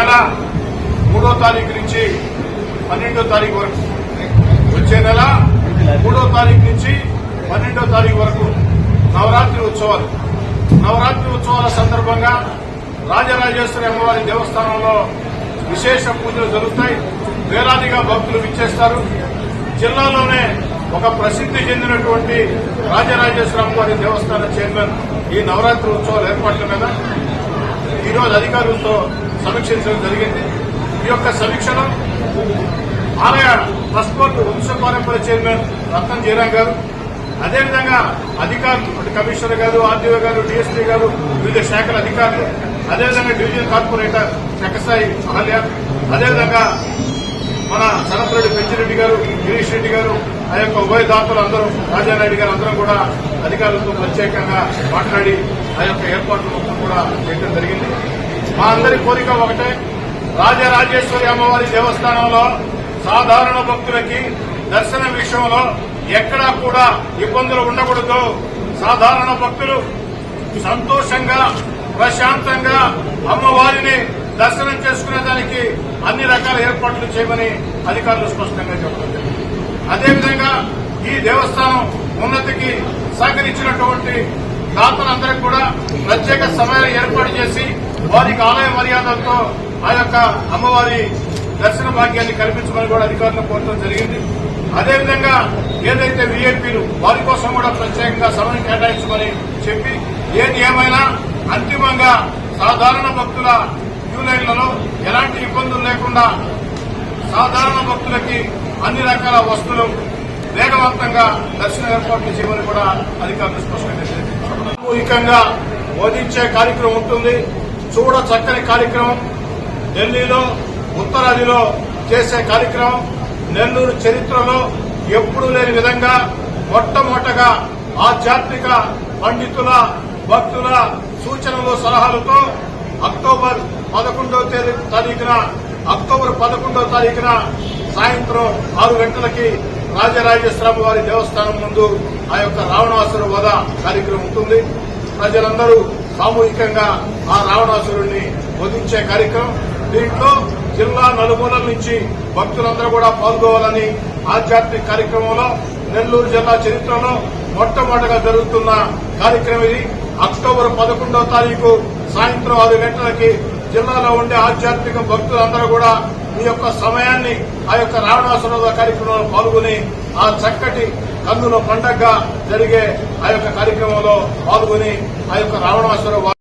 నెల మూడో తారీఖు నుంచి పన్నెండో తారీఖు వరకు. వచ్చే నెల మూడో తారీఖు నుంచి పన్నెండో తారీఖు వరకు నవరాత్రి ఉత్సవాలు. నవరాత్రి ఉత్సవాల సందర్భంగా రాజరాజేశ్వరి అమ్మవారి దేవస్థానంలో విశేష పూజలు జరుగుతాయి. వేలాదిగా భక్తులు విచ్చేస్తారు. జిల్లాలోనే ఒక ప్రసిద్ధి చెందినటువంటి రాజరాజేశ్వర అమ్మవారి దేవస్థాన చైర్మన్ ఈ నవరాత్రి ఉత్సవాల ఏర్పాట్ల మీద ఈరోజు అధికారులతో సమీక్షించడం జరిగింది. ఈ యొక్క సమీక్షలో ఆలయ ట్రస్ట్ బోర్డు వంశపారంపర్య చైర్మన్ రత్నం జయరాం గారు అదేవిధంగా అధికారులు అటు కమిషనర్ గారు ఆర్డీఓ గారు డిఎస్పీ గారు వివిధ శాఖల అధికారులు అదేవిధంగా డివిజన్ కార్పొరేటర్ చెక్కసాయి అహల్య అదేవిధంగా మన సనపరెడ్డి పెంచిరెడ్డి గారు గిరీష్ రెడ్డి గారు ఆ యొక్క ఉభయ దాతలు అందరూ రాజానాయుడు గారు అందరం కూడా అధికారులతో ప్రత్యేకంగా మాట్లాడి ఆ యొక్క ఏర్పాట్లు మొత్తం కూడా చేయడం జరిగింది. మా అందరి కోరిక ఒకటే. రాజరాజేశ్వరి అమ్మవారి దేవస్థానంలో సాధారణ భక్తులకి దర్శన విషయంలో ఎక్కడా కూడా ఇబ్బందులు ఉండకూడదు. సాధారణ భక్తులు సంతోషంగా ప్రశాంతంగా అమ్మవారిని దర్శనం చేసుకునే దానికి అన్ని రకాల ఏర్పాట్లు చేయమని అధికారులు స్పష్టంగా చెప్పారు అదేవిధంగా ఈ దేవస్థానం ఉన్నతికి సహకరించినటువంటి దాతలందరికీ కూడా ప్రత్యేక సమయాలు ఏర్పాటు చేసి వారికి ఆలయ మర్యాదలతో ఆ యొక్క అమ్మవారి దర్శన భాగ్యాన్ని కల్పించమని కూడా అధికారులను కోరడం జరిగింది. అదేవిధంగా ఏదైతే వీఐపీలు వారి కోసం కూడా ప్రత్యేకంగా సమయం కేటాయించమని చెప్పి ఏది ఏమైనా అంతిమంగా సాధారణ భక్తుల క్యూ లైన్లలో ఎలాంటి ఇబ్బందులు లేకుండా సాధారణ భక్తులకి అన్ని రకాల వస్తువులు వేగవంతంగా దర్శన ఏర్పాట్లు చేయమని కూడా అధికారులు స్పష్టంగా తెలియజేశారు సామూహికంగా బోధించే కార్యక్రమం ఉంటుంది. చూడ చక్కని కార్యక్రమం. ఢిల్లీలో ఉత్తరాదిలో చేసే కార్యక్రమం. నెల్లూరు చరిత్రలో ఎప్పుడూ లేని విధంగా మొట్టమొదటగా ఆధ్యాత్మిక పండితుల భక్తుల సూచనలు సలహాలతో అక్టోబర్ పదకొండవ తేదీ తారీఖున అక్టోబర్ పదకొండవ తారీఖున సాయంత్రం ఆరు గంటలకి రాజరాజేశ్వర వారి దేవస్థానం ముందు ఆ యొక్క రావణాసుర వధ కార్యక్రమం ఉంటుంది. ప్రజలందరూ సామూహికంగా ఆ రావణాసురుడిని వధించే కార్యక్రమం. దీంట్లో జిల్లా నలుమూలల నుంచి భక్తులందరూ కూడా పాల్గొవాలని ఆధ్యాత్మిక కార్యక్రమంలో నెల్లూరు జిల్లా చరిత్రలో మొట్టమొదటిగా జరుగుతున్న కార్యక్రమం ఇది. అక్టోబర్ పదకొండవ తారీఖు సాయంత్రం ఆరు గంటలకి జిల్లాలో ఉండే ఆధ్యాత్మిక భక్తులందరూ కూడా మీ యొక్క సమయాన్ని ఆ యొక్క రావణాసుర కార్యక్రమంలో పాల్గొని ఆ చక్కటి కన్నుల పండగగా జరిగే ఆ యొక్క కార్యక్రమంలో పాల్గొని ఆ యొక్క రావణాసుర